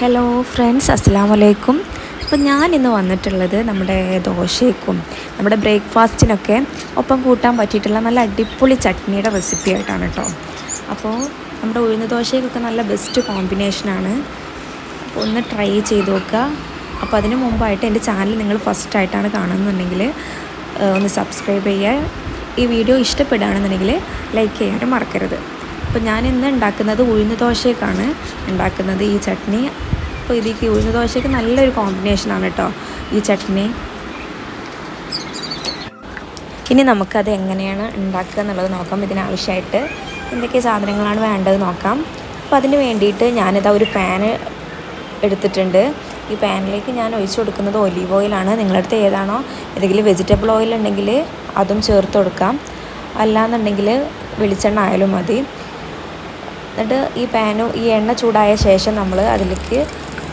Hello friends അസ്സാം വലൈക്കും അപ്പോൾ ഞാൻ ഇന്ന് വന്നിട്ടുള്ളത് നമ്മുടെ ദോശയ്ക്കും നമ്മുടെ ബ്രേക്ക്ഫാസ്റ്റിനൊക്കെ ഒപ്പം കൂട്ടാൻ പറ്റിയിട്ടുള്ള നല്ല അടിപൊളി ചട്നിയുടെ റെസിപ്പി ആയിട്ടാണ് കേട്ടോ. അപ്പോൾ നമ്മുടെ ഉഴുന്ന ദോശയ്ക്കൊക്കെ നല്ല ബെസ്റ്റ് കോമ്പിനേഷനാണ് അപ്പോൾ ഒന്ന് ട്രൈ ചെയ്ത് നോക്കുക. അപ്പോൾ അതിന് മുമ്പായിട്ട് എന്റെ ചാനൽ നിങ്ങൾ ഫസ്റ്റ് ആയിട്ടാണ് കാണുന്നുണ്ടെങ്കിൽ ഒന്ന് സബ്സ്ക്രൈബ് ചെയ്യുക. ഈ വീഡിയോ ഇഷ്ടപ്പെടുകയാണെന്നുണ്ടെങ്കിൽ ലൈക്ക് ചെയ്യാനും മറക്കരുത്. അപ്പോൾ ഞാൻ ഇന്ന് ഉണ്ടാക്കുന്നത് ഉഴുന്ന് ദോശയ്ക്കാണ്. ഉണ്ടാക്കുന്നത് ഈ ചട്നി. അപ്പോൾ ഇതിലേക്ക് ഉഴുന്ന് ദോശയ്ക്ക് നല്ലൊരു കോമ്പിനേഷനാണ് കേട്ടോ ഈ ചട്നി. ഇനി നമുക്കത് എങ്ങനെയാണ് ഉണ്ടാക്കുക എന്നുള്ളത് നോക്കാം ഇതിനാവശ്യമായിട്ട്. എന്തൊക്കെ സാധനങ്ങളാണ് വേണ്ടത് നോക്കാം. അപ്പോൾ അതിന് വേണ്ടിയിട്ട് ഞാനിതാ ഒരു പാന് എടുത്തിട്ടുണ്ട്. ഈ പാനിലേക്ക് ഞാൻ ഒഴിച്ചു കൊടുക്കുന്നത് ഒലീവ് ഓയിലാണ് നിങ്ങളടുത്ത് ഏതാണോ ഏതെങ്കിലും വെജിറ്റബിൾ ഓയിൽ ഉണ്ടെങ്കിൽ അതും ചേർത്ത് കൊടുക്കാം. അല്ലാന്നുണ്ടെങ്കിൽ വെളിച്ചെണ്ണ ആയാലും മതി. എന്നിട്ട് ഈ പാനു ഈ എണ്ണ ചൂടായ ശേഷം നമ്മൾ അതിലേക്ക്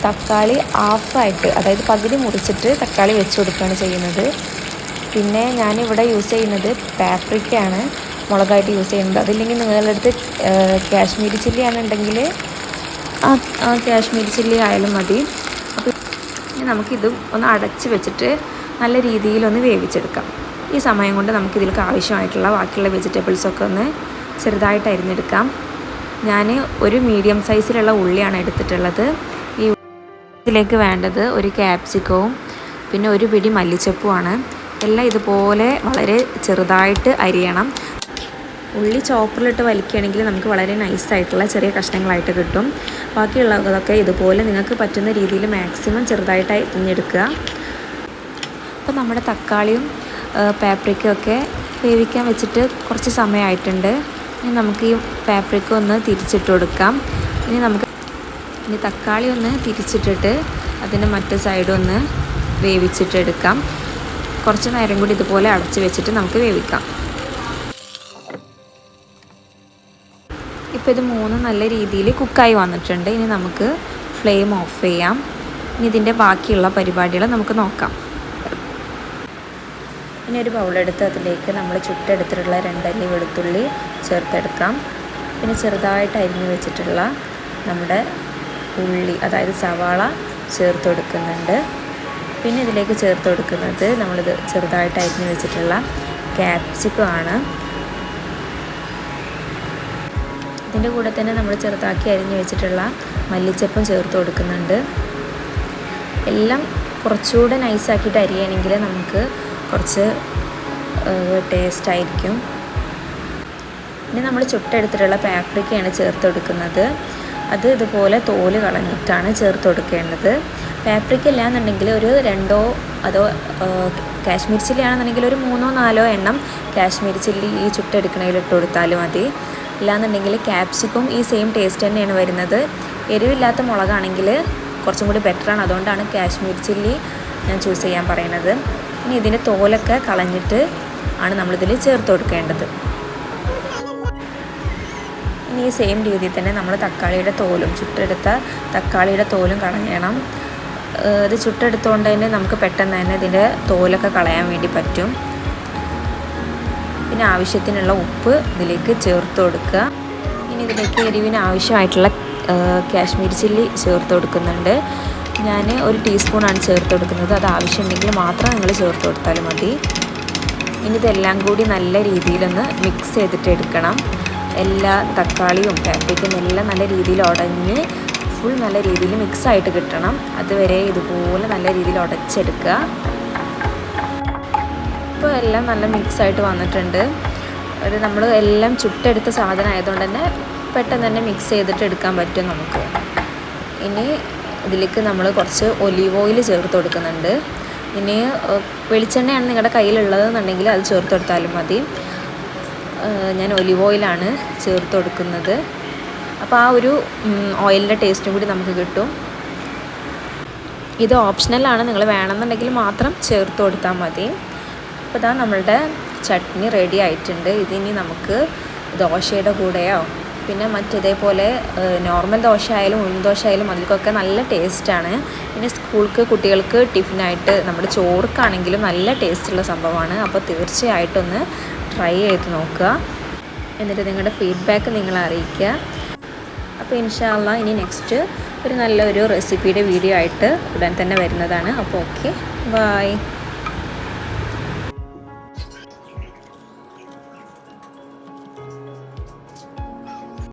തക്കാളി ഹാഫായിട്ട് അതായത് പകുതി മുറിച്ചിട്ട് തക്കാളി വെച്ച് കൊടുക്കുകയാണ് ചെയ്യുന്നത്. പിന്നെ ഞാനിവിടെ യൂസ് ചെയ്യുന്നത് പാപ്രിക്കയാണ്. മുളകായിട്ട് യൂസ് ചെയ്യുന്നത്. അതില്ലെങ്കിൽ നിങ്ങളുടെ അടുത്ത് കാശ്മീരി ചില്ലി ആണെന്നുണ്ടെങ്കിൽ ആ കാശ്മീരി ചില്ലി ആയാലും മതി. അപ്പോൾ നമുക്കിത് ഒന്ന് അടച്ച് വെച്ചിട്ട് നല്ല രീതിയിലൊന്ന് വേവിച്ചെടുക്കാം. ഈ സമയം കൊണ്ട് നമുക്കിതിലേക്ക് ആവശ്യമായിട്ടുള്ള ബാക്കിയുള്ള വെജിറ്റബിൾസൊക്കെ ഒന്ന് ചെറുതായിട്ട് അരിഞ്ഞെടുക്കാം. ഞാൻ ഒരു മീഡിയം സൈസിലുള്ള ഉള്ളിയാണ് എടുത്തിട്ടുള്ളത്. ഈ ഇതിലേക്ക് വേണ്ടത് ഒരു ക്യാപ്സിക്കവും പിന്നെ ഒരു പിടി മല്ലിച്ചപ്പുമാണ്. എല്ലാം ഇതുപോലെ വളരെ ചെറുതായിട്ട് അരിയണം. ഉള്ളി ചോപ്പറിലിട്ട് വലിക്കുകയാണെങ്കിൽ നമുക്ക് വളരെ നൈസായിട്ടുള്ള ചെറിയ കഷ്ണങ്ങളായിട്ട് കിട്ടും. ബാക്കിയുള്ളതൊക്കെ ഇതുപോലെ നിങ്ങൾക്ക് പറ്റുന്ന രീതിയിൽ മാക്സിമം ചെറുതായിട്ട് അരിഞ്ഞെടുക്കുക അപ്പോൾ നമ്മുടെ തക്കാളിയും പാപ്രിക്കും ഒക്കെ വേവിക്കാൻ വെച്ചിട്ട് കുറച്ച് സമയമായിട്ടുണ്ട്. ഇനി നമുക്ക് ഈ പാപ്രിക്ക ഒന്ന് തിരിച്ചിട്ട് കൊടുക്കാം. ഇനി നമുക്ക് ഇനി തക്കാളി ഒന്ന് തിരിച്ചിട്ടിട്ട് അതിന്റെ മറ്റേ സൈഡ് ഒന്ന് വേവിച്ചിട്ടെടുക്കാം കുറച്ച് നേരം കൂടി ഇതുപോലെ അടച്ച് വെച്ചിട്ട് നമുക്ക് വേവിക്കാം. ഇപ്പോൾ ഇത് മൂന്ന് നല്ല രീതിയിൽ കുക്കായി വന്നിട്ടുണ്ട്. ഇനി നമുക്ക് ഫ്ലെയിം ഓഫ് ചെയ്യാം. ഇനി ഇതിന്റെ ബാക്കിയുള്ള പരിപാടികൾ നമുക്ക് നോക്കാം. ഇനി ഒരു ബൗളെടുത്ത് അതിലേക്ക് നമ്മൾ ചുട്ടെടുത്തിട്ടുള്ള രണ്ടല്ലി വെളുത്തുള്ളി ചേർത്തെടുക്കാം. പിന്നെ ചെറുതായിട്ട് അരിഞ്ഞു വെച്ചിട്ടുള്ള നമ്മുടെ ഉള്ളി അതായത് സവാള ചേർത്ത് കൊടുക്കുന്നുണ്ട്. പിന്നെ ഇതിലേക്ക് ചേർത്ത് കൊടുക്കുന്നത് നമ്മളിത് ചെറുതായിട്ട് അരിഞ്ഞു വെച്ചിട്ടുള്ള ക്യാപ്സിക്കം ആണ്. ഇതിന്റെ കൂടെ തന്നെ നമ്മൾ ചെറുതാക്കി അരിഞ്ഞു വെച്ചിട്ടുള്ള മല്ലിച്ചപ്പും ചേർത്ത് കൊടുക്കുന്നുണ്ട്. എല്ലാം കുറച്ചുകൂടെ നൈസാക്കിയിട്ട് അരിയണമെങ്കിൽ നമുക്ക് കുറച്ച് ടേസ്റ്റ് ആയിരിക്കും. ഇനി നമ്മൾ ചുട്ടെടുത്തിട്ടുള്ള പാപ്രിക്കയാണ് ചേർത്ത് കൊടുക്കുന്നത്. അത് ഇതുപോലെ തോൽ കളഞ്ഞിട്ടാണ് ചേർത്ത് കൊടുക്കേണ്ടത്. പാപ്രിക്ക ഇല്ലാന്നുണ്ടെങ്കിൽ ഒരു രണ്ടോ അതോ കാശ്മീർ ചില്ലി ആണെന്നുണ്ടെങ്കിൽ ഒരു മൂന്നോ നാലോ എണ്ണം കാശ്മീർ ചില്ലി ഈ ചുട്ടെടുക്കണതിൽ ഇട്ട് കൊടുത്താലും മതി. ഇല്ലാന്നുണ്ടെങ്കിൽ ക്യാപ്സിക്കും ഈ സെയിം ടേസ്റ്റ് തന്നെയാണ് വരുന്നത്. എരിവില്ലാത്ത മുളകാണെങ്കിൽ കുറച്ചും കൂടി ബെറ്ററാണ് അതുകൊണ്ടാണ് കാശ്മീർ ചില്ലി ഞാൻ ചൂസ് ചെയ്യാൻ പറയുന്നത്. ഇനി ഇതിന്റെ തോലൊക്കെ കളഞ്ഞിട്ട് ആണ് നമ്മളിതിൽ ചേർത്ത് കൊടുക്കേണ്ടത്. ഇനി ഈ സെയിം രീതിയിൽ തന്നെ നമ്മൾ തക്കാളിയുടെ തോലും ചുട്ടെടുത്ത തക്കാളിയുടെ തോലും കളയണം. ഇത് ചുട്ടെടുത്തുകൊണ്ട് തന്നെ നമുക്ക് പെട്ടെന്ന് തന്നെ ഇതിന്റെ തോലൊക്കെ കളയാൻ വേണ്ടി പറ്റും. പിന്നെ ആവശ്യത്തിനുള്ള ഉപ്പ് ഇതിലേക്ക് ചേർത്ത് കൊടുക്കുക. ഇനി ഇതിലേക്ക് എരിവിന് ആവശ്യമായിട്ടുള്ള കാശ്മീരി ചില്ലി ചേർത്ത് കൊടുക്കുന്നുണ്ട്. ഞാൻ ഒരു ടീസ്പൂണാണ് ചേർത്ത് കൊടുക്കുന്നത്. അത് ആവശ്യമുണ്ടെങ്കിൽ മാത്രം നിങ്ങൾ ചേർത്ത് കൊടുത്താൽ മതി. ഇനി ഇതെല്ലാം കൂടി നല്ല രീതിയിലൊന്ന് മിക്സ് ചെയ്തിട്ട് എടുക്കണം. എല്ലാ തക്കാളിയും പാപ്രിക്കും എല്ലാം നല്ല രീതിയിൽ ഉടഞ്ഞ് ഫുൾ നല്ല രീതിയിൽ മിക്സ് ആയിട്ട് കിട്ടണം. അതുവരെ ഇതുപോലെ നല്ല രീതിയിൽ ഉടച്ചെടുക്കുക. ഇപ്പോൾ എല്ലാം നല്ല മിക്സ് ആയിട്ട് വന്നിട്ടുണ്ട്. അത് നമ്മൾ എല്ലാം ചുട്ടെടുത്ത സാധനം ആയതുകൊണ്ട് തന്നെ പെട്ടെന്ന് തന്നെ മിക്സ് ചെയ്തിട്ട് എടുക്കാൻ പറ്റും നമുക്ക്. ഇനി ഇതിലേക്ക് നമ്മൾ കുറച്ച് ഒലീവ് ഓയിൽ ചേർത്ത് കൊടുക്കുന്നുണ്ട്. ഇനി വെളിച്ചെണ്ണയാണ് നിങ്ങളുടെ കയ്യിലുള്ളതെന്നുണ്ടെങ്കിൽ അത് ചേർത്ത് കൊടുത്താലും മതി. ഞാൻ ഒലിവ് ഓയിലാണ് ചേർത്ത് കൊടുക്കുന്നത്. അപ്പോൾ ആ ഒരു ഓയിലിന്റെ ടേസ്റ്റും കൂടി നമുക്ക് കിട്ടും. ഇത് ഓപ്ഷണലാണ് നിങ്ങൾ വേണമെന്നുണ്ടെങ്കിൽ മാത്രം ചേർത്ത് കൊടുത്താൽ മതി. അപ്പോൾ ഇതാ നമ്മളുടെ ചട്നി റെഡി ആയിട്ടുണ്ട്. ഇതിനി നമുക്ക് ദോശയുടെ കൂടെയോ പിന്നെ മറ്റേതേപോലെ നോർമൽ ദോശ ആയാലും ഉഴുന്ന് ദോശ ആയാലും അതിൽക്കൊക്കെ നല്ല ടേസ്റ്റാണ്. പിന്നെ സ്കൂൾക്ക് കുട്ടികൾക്ക് ടിഫിനായിട്ട് നമ്മുടെ ചോറുക്കാണെങ്കിലും നല്ല ടേസ്റ്റുള്ള സംഭവമാണ്. അപ്പോൾ തീർച്ചയായിട്ടും ഒന്ന് ട്രൈ ചെയ്ത് നോക്കുക. എന്നിട്ട് നിങ്ങളുടെ ഫീഡ്ബാക്ക് നിങ്ങൾ അറിയിക്കുക. അപ്പോൾ ഇൻഷാല്ല ഇനി നെക്സ്റ്റ് ഒരു നല്ലൊരു റെസിപ്പിയുടെ വീഡിയോ ആയിട്ട് ഉടൻ തന്നെ വരുന്നതാണ്. അപ്പോൾ ഓക്കെ ബായ്